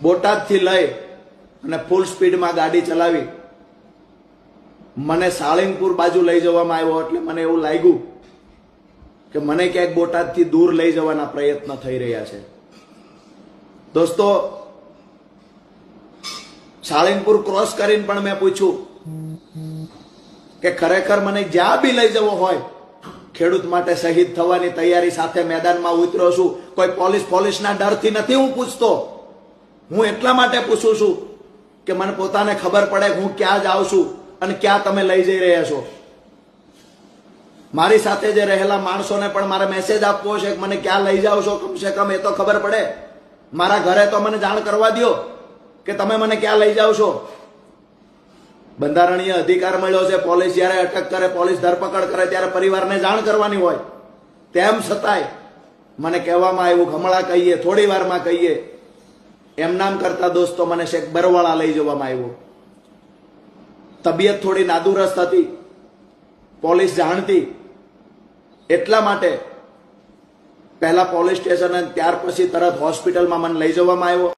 બોટાદથી લઈ અને ફૂલ સ્પીડમાં ગાડી ચલાવી. મને સાળંગપુર બાજુ લઈ જવામાં આવ્યો એટલે મને એવું લાગ્યું કે મને ક્યાંક બોટાદથી દૂર લઈ જવાના પ્રયત્ન થઈ રહ્યા છે. દોસ્તો, સાળંગપુર ક્રોસ કરીને પણ મેં પૂછ્યું કે ખરેખર મને જ્યાં બી લઈ જવો હોય, ખેડૂત માટે શહીદ થવાની તૈયારી સાથે મેદાનમાં ઉતર્યો છું. કોઈ પોલીસ પોલીસના ડરથી નથી હું પૂછતો. હું એટલા માટે પૂછું છું કે મને પોતાને ખબર પડે હું ક્યાં જાઉં છું અને ક્યાં તમે લઈ જઈ રહ્યા છો. મારી સાથે જે રહેલા માણસોને પણ મારે મેસેજ આપવો છે કે મને ક્યાં લઈ જાઓ છો? કમસે કમ એ તો ખબર પડે. મારા ઘરે તો મને જાણ કરવા દ્યો કે તમે મને ક્યાં લઈ જાઓ છો. બંધારણીય અધિકાર મળ્યો છે, પોલીસ જ્યારે અટક કરે, પોલીસ ધરપકડ કરે, ત્યારે પરિવારને જાણ કરવાની હોય. તેમ છતાંય મને કહેવામાં આવ્યું, ગમળા કહીએ, થોડી વારમાં કહીએ એમ નામ કરતા દોસ્તો મને શેખ બરવાળા લઈ જવામાં આવ્યો. તબિયત થોડી નાદુરસ્ત હતી. પોલીસ જાણતી. એટલા માટે પહેલા પોલીસ સ્ટેશન અને ત્યાર પછી તરત હોસ્પિટલમાં મને લઈ જવામાં આવ્યો.